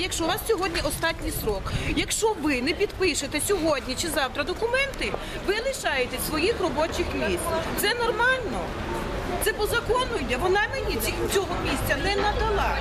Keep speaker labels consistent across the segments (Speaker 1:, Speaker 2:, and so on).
Speaker 1: якщо у вас сьогодні останній срок, якщо ви не підпишете сьогодні чи завтра документи, ви лишаєте своїх робочих місць. Це нормально. Це по закону йде. Вона мені цього місця не надала.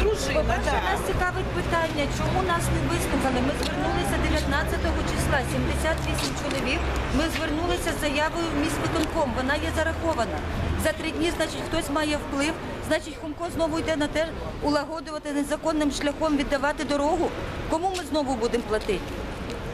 Speaker 1: Дружина,
Speaker 2: По-перше,
Speaker 1: так.
Speaker 2: нас цікавить питання, чому нас не вислухали. Ми звернулися 19 числа, 78 чоловік. Ми звернулися з заявою в міськвиконком. Вона є зарахована. За три дні, значить, хтось має вплив. Значить, Хомко знову йде на те, улагодувати незаконним шляхом, віддавати дорогу. Кому ми знову будемо платити?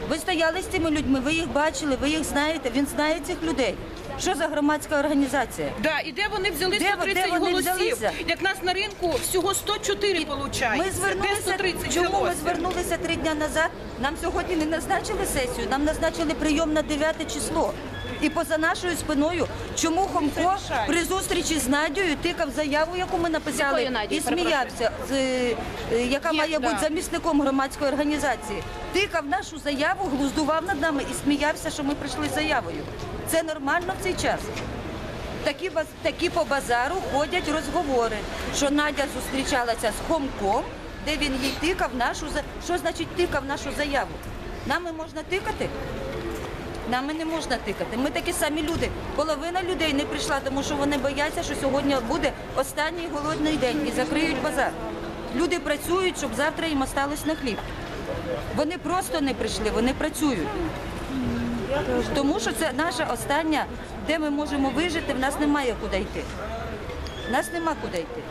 Speaker 2: Ви стояли з цими людьми, ви їх бачили, ви їх знаєте. Він знає цих людей. Що за громадська організація?
Speaker 1: Да, і де вони взяли
Speaker 2: Де-
Speaker 1: 130
Speaker 2: де вони
Speaker 1: голосів?
Speaker 2: взялися?
Speaker 1: Як нас на ринку всього 104 виходить.
Speaker 2: Ми звернулися, чому ми звернулися три дня назад? Нам сьогодні не назначили сесію, нам назначили прийом на 9 число. І поза нашою спиною, чому Хомко при зустрічі з Надією тикав заяву, яку ми написали, і сміявся, е, яка має бути замісником громадської організації. Тикав нашу заяву, глуздував над нами і сміявся, що ми прийшли з заявою. Це нормально в цей час. Такі, такі по базару ходять розговори, що Надя зустрічалася з Хомком, де він їй тикав нашу за що значить тикав нашу заяву. Нами можна тикати? Нами не можна тикати. Ми такі самі люди. Половина людей не прийшла, тому що вони бояться, що сьогодні буде останній голодний день і закриють базар. Люди працюють, щоб завтра їм осталось на хліб. Вони просто не прийшли, вони працюють. Тому що це наша остання, де ми можемо вижити, в нас немає куди йти. В нас нема куди йти.